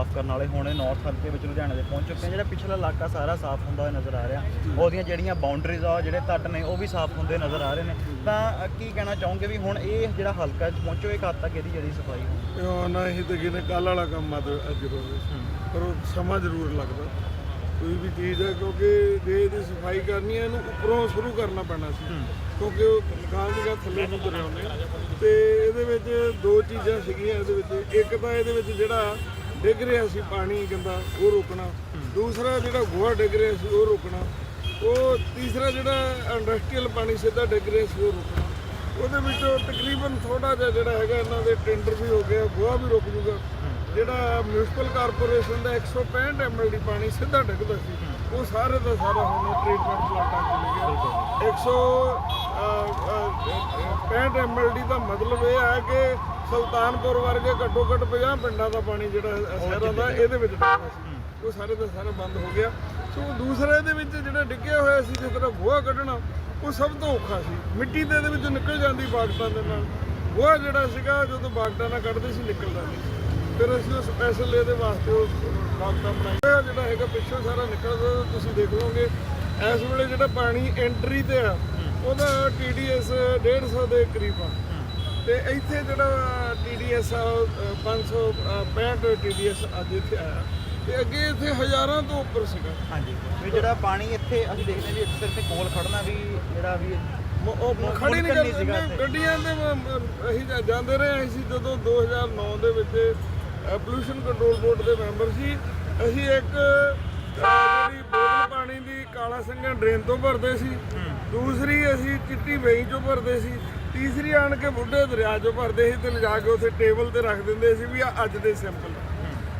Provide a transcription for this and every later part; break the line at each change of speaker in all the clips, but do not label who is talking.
ਸਾਫ਼ ਕਰਨ ਵਾਲੇ ਹੁਣ ਇਹ ਨਾਰਥ ਹਲਕੇ ਵਿੱਚ ਲੁਧਿਆਣਾ ਦੇ ਪਹੁੰਚ ਚੁੱਕੇ ਆ ਜਿਹੜਾ ਪਿਛਲਾ ਇਲਾਕਾ ਸਾਰਾ ਸਾਫ਼ ਹੁੰਦਾ ਹੋਇਆ ਨਜ਼ਰ ਆ ਰਿਹਾ। ਉਹਦੀਆਂ ਜਿਹੜੀਆਂ ਬਾਉਂਡਰੀਜ਼ ਆ ਜਿਹੜੇ ਤੱਟ ਨੇ ਉਹ ਵੀ ਸਾਫ਼ ਹੁੰਦੇ ਨਜ਼ਰ ਆ ਰਹੇ ਨੇ। ਤਾਂ ਕੀ ਕਹਿਣਾ ਚਾਹੋਗੇ ਵੀ ਹੁਣ ਇਹ ਜਿਹੜਾ ਹਲਕਾ ਚ ਪਹੁੰਚੋ ਇੱਕ ਹੱਦ ਤੱਕ ਇਹਦੀ ਜਿਹੜੀ ਸਫ਼ਾਈ ਹੋਣੀ
ਉਹ ਨਾ ਹੀ ਤੇ ਕਿਨੇ ਕੱਲ ਵਾਲਾ ਕੰਮ ਆ ਤੇ ਅੱਜ ਹੋਵੇ ਪਰ ਉਹ ਸਮਾਂ ਜ਼ਰੂਰ ਲੱਗਦਾ। ਕੋਈ ਵੀ ਚੀਜ਼ ਹੈ ਕਿਉਂਕਿ ਜੇ ਇਹਦੀ ਸਫ਼ਾਈ ਕਰਨੀ ਹੈ ਇਹਨੂੰ ਉੱਪਰੋਂ ਸ਼ੁਰੂ ਕਰਨਾ ਪੈਣਾ ਸੀ। ਕਿਉਂਕਿ ਉਹ ਮਕਾਨ ਜਿਹੜਾ ਥੱਲੇ ਨੂੰ ਤੁਰੇ ਹੁੰਦੇ। ਤੇ ਇਹਦੇ ਵਿੱਚ ਦੋ ਚੀਜ਼ਾਂ ਸੀਗੀਆਂ ਇਹਦੇ ਵਿੱਚ ਇੱਕ ਤਾਂ ਇਹਦੇ ਵਿੱਚ ਜਿਹੜਾ ਡਿੱਗ ਰਿਹਾ ਸੀ ਪਾਣੀ ਗੰਦਾ, ਉਹ ਰੋਕਣਾ। ਦੂਸਰਾ ਜਿਹੜਾ ਗੋਹਾ ਡਿੱਗ ਰਿਹਾ ਸੀ, ਉਹ ਰੋਕਣਾ। ਉਹ ਤੀਸਰਾ ਜਿਹੜਾ ਇੰਡਸਟਰੀਅਲ ਪਾਣੀ ਸਿੱਧਾ ਡਿੱਗ ਰਿਹਾ ਸੀ, ਉਹ ਰੋਕਣਾ। ਉਹਦੇ ਵਿੱਚੋਂ ਤਕਰੀਬਨ ਥੋੜਾ ਜਿਹਾ ਜਿਹੜਾ ਹੈਗਾ, ਇਹਨਾਂ ਦੇ ਟੈਂਡਰ ਵੀ ਹੋ ਗਿਆ, ਗੋਹਾ ਵੀ ਰੁਕ ਜੂਗਾ ਜਿਹੜਾ ਮਿਊਨਿਸਪਲ ਕਾਰਪੋਰੇਸ਼ਨ ਦਾ 165 ਐਮਐਲਡੀ ਪਾਣੀ ਸਿੱਧਾ ਡਿੱਗਦਾ ਸੀ, ਉਹ ਸਾਰੇ ਦਾ ਸਾਰਾ ਹੁਣ ਟ੍ਰੀਟਮੈਂਟ ਪਲਾਂਟਾਂ 'ਚ ਲੱਗਿਆ 165 ਐਮਐਲਡੀ ਦਾ ਮਤਲਬ ਇਹ ਹੈ ਕਿ ਸੁਲਤਾਨਪੁਰ ਵਰਗੇ ਘੱਟੋ ਘੱਟ 50 ਪਿੰਡਾਂ ਦਾ ਪਾਣੀ ਜਿਹੜਾ ਸ਼ਹਿਰਾਂ ਦਾ ਇਹਦੇ ਵਿੱਚ ਡਿੱਗਦਾ ਸੀ। ਉਹ ਸਾਰੇ ਦਾ ਸਾਰਾ ਬੰਦ ਹੋ ਗਿਆ। ਸੋ ਦੂਸਰਾ ਇਹਦੇ ਵਿੱਚ ਜਿਹੜਾ ਡਿੱਗਿਆ ਹੋਇਆ ਸੀ ਜਿਸ ਤਰ੍ਹਾਂ ਗੋਹਾ ਕੱਢਣਾ ਉਹ ਸਭ ਤੋਂ ਔਖਾ ਸੀ। ਮਿੱਟੀ ਤੇ ਇਹਦੇ ਵਿੱਚੋਂ ਨਿਕਲ ਜਾਂਦੀ ਬਾਗਟਾਂ ਦੇ ਨਾਲ। ਗੋਹਾ ਜਿਹੜਾ ਸੀਗਾ ਜਦੋਂ ਬਾਗਟਾਂ ਨਾਲ ਕੱਢਦੇ ਸੀ ਨਿਕਲਦਾ ਨਹੀਂ ਫਿਰ ਅਸੀਂ ਉਹ ਸਪੈਸ਼ਲ ਇਹਦੇ ਵਾਸਤੇ ਉਹ ਬਾਗਟਾਂ ਬਣਾਇਆ ਜਿਹੜਾ ਹੈਗਾ ਪਿੱਛੋਂ ਸਾਰਾ ਨਿਕਲਦਾ ਤੁਸੀਂ ਦੇਖ ਲਓਗੇ। ਇਸ ਵੇਲੇ ਜਿਹੜਾ ਪਾਣੀ ਐਂਟਰੀ ਤੇ ਆ ਉਹਦਾ TDS 150 ਦੇ ਕਰੀਬ ਆ। ਤੇ ਇੱਥੇ ਜਿਹੜਾ ਅ, 565 TDS ਅੱਜ ਇੱਥੇ ਆਇਆ। ਤੇ ਅੱਗੇ ਇੱਥੇ ਹਜ਼ਾਰਾਂ ਤੋਂ ਉੱਪਰ ਸੀਗਾ।
ਹਾਂਜੀ। ਵੀ ਜਿਹੜਾ ਪਾਣੀ ਇੱਥੇ ਅਸੀਂ ਦੇਖਦੇ ਵੀ ਸਿਰਫ ਤੇ ਕੋਲ ਖੜਨਾ ਵੀ ਜਿਹੜਾ ਵੀ
ਉਹ ਖੜੀ ਨਹੀਂ ਕਰਦੇ। ਗੱਡੀਆਂ ਤੇ ਮ- ਅਸੀਂ ਜਾਂਦੇ ਰਹੇ ਅਸੀਂ ਜਦੋਂ 2009 ਦੇ ਵਿੱਚ ਪੋਲੂਸ਼ਨ ਕੰਟਰੋਲ ਬੋਰਡ ਦੇ ਮੈਂਬਰ ਸੀ। ਅਸੀਂ ਇੱਕ ਜਿਹੜੀ ਬੋਤਲ ਪਾਣੀ ਦੀ ਕਾਲਾ ਸਿੰਘਾਂ ਡਰੇਨ ਤੋਂ ਭਰਦੇ ਸੀ। ਦੂਸਰੀ ਅਸੀਂ ਚਿੱਟੀ ਵੇਈ ਚੋਂ ਭਰਦੇ ਸੀ। ਤੀਸਰੀ ਆਣ ਕੇ ਬੁੱਢੇ ਦਰਿਆ ਚੋਂ ਭਰਦੇ ਸੀ ਤੇ ਲਿਜਾ ਕੇ ਉੱਥੇ ਟੇਬਲ ਤੇ ਰੱਖ ਦਿੰਦੇ ਸੀ ਵੀ ਆ ਅੱਜ ਦੇ ਸੈਂਪਲ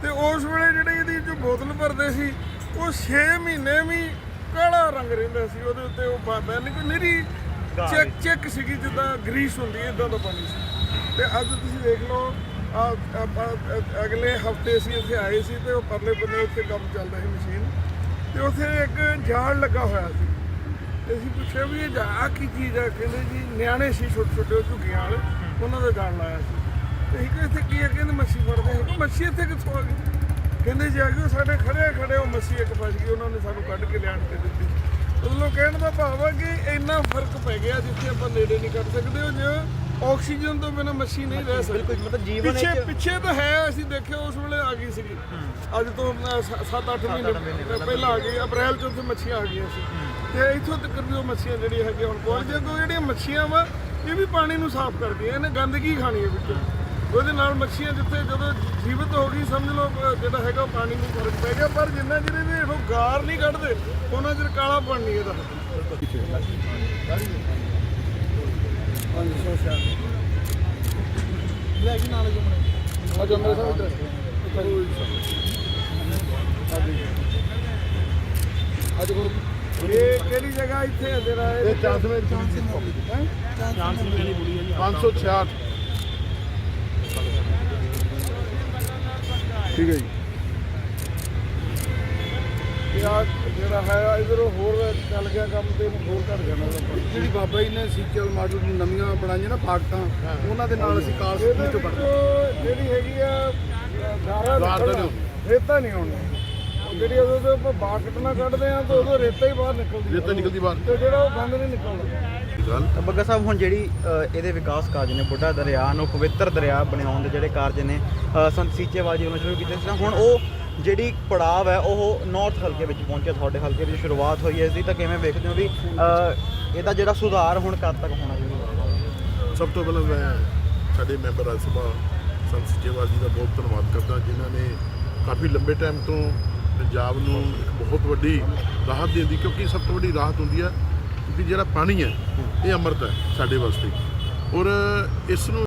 ਤੇ ਉਸ ਵੇਲੇ ਜਿਹੜੇ ਇਹਦੀ ਜੋ ਬੋਤਲ ਭਰਦੇ ਸੀ ਉਹ 6 ਮਹੀਨੇ ਵੀ ਕਾਲਾ ਰੰਗ ਰਹਿੰਦਾ ਸੀ। ਉਹਦੇ ਉੱਤੇ ਉਹ ਬੈਨ ਕਿ ਨਿਰੀ ਚੈੱਕ ਚੈੱਕ ਸੀਗੀ ਜਿੱਦਾਂ ਗਰੀਸ ਹੁੰਦੀ ਇਦਾਂ ਦਾ ਪਾਣੀ ਸੀ। ਤੇ ਅੱਜ ਤੁਸੀਂ ਦੇਖ ਲਓ ਅਗਲੇ ਹਫ਼ਤੇ ਅਸੀਂ ਇੱਥੇ ਆਏ ਸੀ ਤੇ ਉਹ ਪਰਲੇ ਬੰਨੇ ਉੱਥੇ ਕੰਮ ਚੱਲਦਾ ਸੀ ਮਸ਼ੀਨ। ਤੇ ਉੱਥੇ ਇੱਕ ਜਾਲ ਲੱਗਾ ਹੋਇਆ ਸੀ। ਅਸੀਂ ਪੁੱਛਿਆ ਵੀ ਇਹ ਜਾ ਕੀ ਚੀਜ਼ ਆ? ਕਹਿੰਦੇ ਜੀ, ਨਿਆਣੇ ਸੀ ਛੋਟੇ ਛੋਟੇ ਉਹ ਝੁੱਗੀਆਂ ਵਾਲੇ। ਉਹਨਾਂ ਦਾ ਜਾਲ ਲਾਇਆ ਸੀ। ਤੇ ਅਸੀਂ ਕਿਹਾ, ਇੱਥੇ ਕੀ ਹੈ ਕਹਿੰਦੇ ਮੱਛੀ ਫੜਦੇ ਹੈ ਮੱਛੀ ਇੱਥੇ ਕਿੱਥੋਂ ਆ ਗਈ? ਕਹਿੰਦੇ ਜੀ, ਆ ਗਈ ਉਹ ਸਾਡੇ ਖੜੇ ਖੜੇ ਉਹ ਮੱਛੀ ਇੱਕ ਫਸ ਗਈ, ਉਹਨਾਂ ਨੇ ਸਾਨੂੰ ਕੱਢ ਕੇ ਲਿਆਣ ਕੇ ਦਿੱਤੀ। ਉਹਨੂੰ ਕਹਿਣ ਦਾ ਭਾਵ ਆ ਕਿ ਇੰਨਾ ਫ਼ਰਕ ਪੈ ਗਿਆ ਜਿੱਥੇ ਆਪਾਂ ਨੇੜੇ ਨਹੀਂ ਕਰ ਸਕਦੇ। ਉਹ ਜੇ ਆਕਸੀਜਨ ਤੋਂ ਬਿਨਾ ਮੱਛੀ ਨਹੀਂ ਰਹਿ ਸਕਦੀ।
ਬਿਲਕੁਲ ਮਤਲਬ ਜੀਵਨ
ਪਿੱਛੇ ਪਿੱਛੇ ਤਾਂ ਹੈ ਅਸੀਂ ਦੇਖਿਆ ਉਸ ਵੇਲੇ ਆ ਗਈ ਸੀਗੀ। ਅੱਜ ਤੋਂ 7-8 ਮਹੀਨੇ ਪਹਿਲਾਂ ਆ ਗਈ ਅਪ੍ਰੈਲ ਚ ਉੱਥੇ ਮੱਛੀਆਂ ਆ ਗਈਆਂ ਸੀ। ਤੇ ਇੱਥੋਂ ਤੱਕ ਵੀ ਉਹ ਮੱਛੀਆਂ ਜਿਹੜੀਆਂ ਹੈਗੀਆਂ ਹੁਣ ਪਹੁੰਚ ਗਈਆਂ ਕਿਉਂਕਿ ਜਿਹੜੀਆਂ ਮੱਛੀਆਂ ਵਾ ਇਹ ਵੀ ਪਾਣੀ ਨੂੰ ਸਾਫ਼ ਕਰਦੀਆਂ ਇਹਨੇ ਗੰਦਗੀ ਖਾਣੀ ਹੈ ਵਿੱਚੋਂ। ਉਹਦੇ ਨਾਲ ਮੱਛੀਆਂ ਜਿੱਥੇ ਜਦੋਂ ਜੀਵਤ ਹੋ ਗਈ ਸਮਝ ਲਓ ਜਿਹੜਾ ਹੈਗਾ ਪਾਣੀ ਨੂੰ ਫ਼ਰਕ ਪੈ ਗਿਆ ਪਰ ਜਿੰਨਾ ਚਿਰ ਇਹਦੇ ਉਹ ਗਾਰ ਨਹੀਂ ਕੱਢਦੇ ਉਹਨਾਂ ਚਿਰ ਕਾਲਾ ਪਾਣੀ ਨਹੀਂ ਇਹਦਾ ਇਹ ਕਿਹੜੀ ਜਗ੍ਹਾ ਇੱਥੇ ਹੈ ਤੇਰਾ ਇਹ
ਚਾਂਸਵੇਂ
ਹੈਂ?
566 ਠੀਕ ਹੈ ਜੀ
ਇਹ ਆਹ ਜਿਹੜਾ ਹੈ ਇਧਰੋਂ ਹੋਰ ਚੱਲ ਗਿਆ ਕੰਮ ਤੇ ਇਹਨੂੰ ਹੋਰ ਘਟ ਜਾਣਾ ਉਹਦਾ
ਜਿਹੜੀ ਬਾਬਾ ਜੀ ਨੇ ਸੀਕਲ ਮਾਡਲ ਦੀ ਨਵੀਆਂ ਬਣਾਈਆਂ ਨਾ ਫਾਕਟਾਂ ਉਹਨਾਂ ਦੇ ਨਾਲ ਅਸੀਂ ਕਾਰ
ਇਹਦੇ
ਸਕੂਲ ਚੋਂ ਕੱਢਦੇ
ਵਿੱਚੋਂ ਜਿਹੜੀ ਹੈਗੀ ਆ ਗਾਰਾ
ਗਾਰ ਤਾਂ
ਨਿਕਲਣਾ,
ਨਹੀਂ
ਰੇਤਾ ਨਹੀਂ ਆਉਣੀ। ਉਹ ਜਿਹੜੀ ਉਦੋਂ ਤੇ ਆਪਾਂ ਬਾਕਟ ਨਾਲ ਕੱਢਦੇ ਆ ਤਾਂ ਉਦੋਂ ਰੇਤਾ ਹੀ ਬਾਹਰ ਨਿਕਲਦੀ
ਰੇਤਾ ਨਿਕਲਦੀ ਬਾਹਰ।
ਤੇ ਜਿਹੜਾ ਉਹ ਗੰਦ ਨਹੀਂ ਨਿਕਲਦਾ।
ਗੱਲ?
ਤਾਂ ਬੱਗਾ ਸਾਹਿਬ ਹੁਣ ਜਿਹੜੀ ਅ, ਇਹਦੇ ਵਿਕਾਸ ਕਾਰਜ ਨੇ ਬੁੱਢਾ ਦਰਿਆ ਨੂੰ ਪਵਿੱਤਰ ਦਰਿਆ ਬਣਾਉਣ ਦੇ ਜਿਹੜੇ ਕਾਰਜ ਨੇ ਅ, ਸੰਤ ਸੀਚੇਵਾਲ ਜੀ ਵੱਲੋਂ ਸ਼ੁਰੂ ਕੀਤੇ ਸੀ ਤਾਂ ਹੁਣ ਉਹ ਜਿਹੜੀ ਪੜਾਵ ਹੈ, ਉਹ ਨਾਰਥ ਹਲਕੇ ਵਿੱਚ ਪਹੁੰਚਿਆ, ਤੁਹਾਡੇ ਹਲਕੇ ਵਿੱਚ ਸ਼ੁਰੂਆਤ ਹੋਈ ਹੈ। ਇਸ ਦੀ ਤਾਂ ਕਿਵੇਂ ਵੇਖਦੇ ਹੋ ਵੀ ਇਹਦਾ ਜਿਹੜਾ ਸੁਧਾਰ ਹੁਣ ਕਦ ਤੱਕ ਹੋਣਾ ਚਾਹੀਦਾ
ਸਭ ਤੋਂ ਪਹਿਲਾਂ ਮੈਂ ਸਾਡੇ ਮੈਂਬਰ ਰਾਜ ਸਭਾ ਸੰਤ ਸਿਚੇਵਾਲ ਜੀ ਦਾ ਬਹੁਤ ਧੰਨਵਾਦ ਕਰਦਾ, ਜਿਨ੍ਹਾਂ ਨੇ ਕਾਫੀ ਲੰਬੇ ਟਾਈਮ ਤੋਂ ਪੰਜਾਬ ਨੂੰ ਇੱਕ ਬਹੁਤ ਵੱਡੀ ਰਾਹਤ ਦੇਣ ਦੀ, ਕਿਉਂਕਿ ਸਭ ਤੋਂ ਵੱਡੀ ਰਾਹਤ ਹੁੰਦੀ ਹੈ ਕਿ ਜਿਹੜਾ ਪਾਣੀ ਹੈ, ਇਹ ਅੰਮ੍ਰਿਤ ਹੈ ਸਾਡੇ ਵਾਸਤੇ। ਔਰ ਇਸ ਨੂੰ